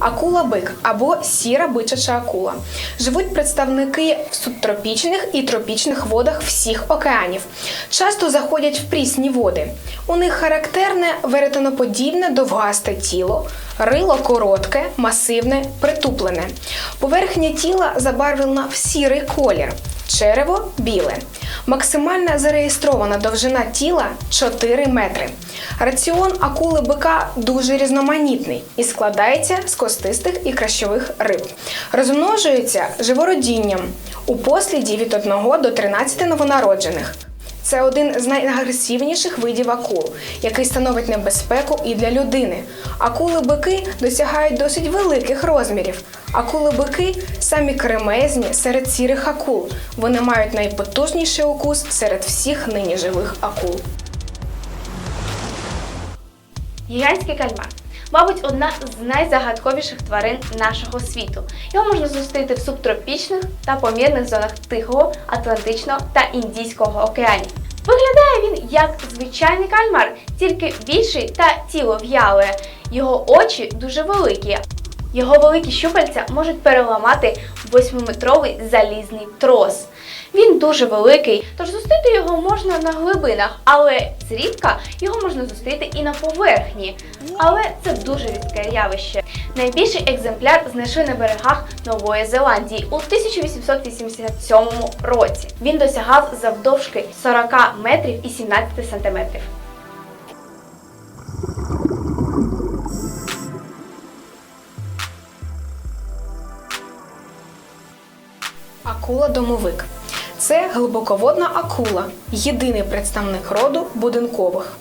Акула-бик або сіра бичача акула. Живуть представники в субтропічних і тропічних водах всіх океанів. Часто заходять в прісні води. У них характерне веретеноподібне довгасте тіло, рило коротке, масивне, притуплене. Поверхня тіла забарвлена в сірий колір. Черево біле. Максимальна зареєстрована довжина тіла 4 метри. Раціон акули бика дуже різноманітний і складається з костистих і кращових риб. Розмножується живородінням у посліді від 1 до 13 новонароджених. Це один з найагресивніших видів акул, який становить небезпеку і для людини. Акули-бики досягають досить великих розмірів. Акули-бики самі кремезні серед сірих акул. Вони мають найпотужніший укус серед всіх нині живих акул. Гігантський кальмар. Мабуть, одна з найзагадковіших тварин нашого світу. Його можна зустріти в субтропічних та помірних зонах Тихого, Атлантичного та Індійського океанів. Виглядає він як звичайний кальмар, тільки більший та тіло в'яле. Його очі дуже великі. Його великі щупальця можуть переламати восьмиметровий залізний трос. Він дуже великий, тож зустріти його можна на глибинах, але зрідка його можна зустріти і на поверхні. Але це дуже рідке явище. Найбільший екземпляр знайшли на берегах Нової Зеландії у 1887 році. Він досягав завдовжки 40 метрів і 17 сантиметрів. Акула-домовик. Це глибоководна акула, єдиний представник роду будинкових.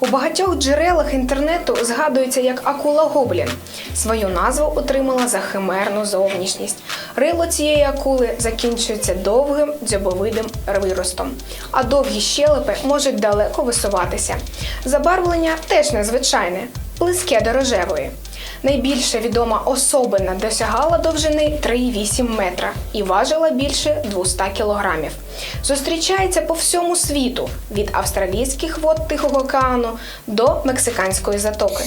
У багатьох джерелах інтернету згадується як акула гоблін. Свою назву отримала за химерну зовнішність. Рило цієї акули закінчується довгим дзьобовидим виростом, а довгі щелепи можуть далеко висуватися. Забарвлення теж незвичайне, близьке до рожевої. Найбільша відома особина досягала довжини 3,8 метра і важила більше 200 кілограмів. Зустрічається по всьому світу від австралійських вод Тихого океану до Мексиканської затоки.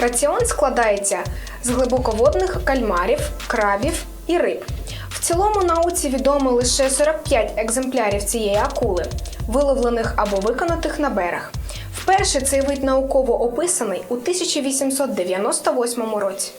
Раціон складається з глибоководних кальмарів, крабів і риб. В цілому науці відомо лише 45 екземплярів цієї акули, виловлених або виконатих на берег. Вперше цей вид науково описаний у 1898 році.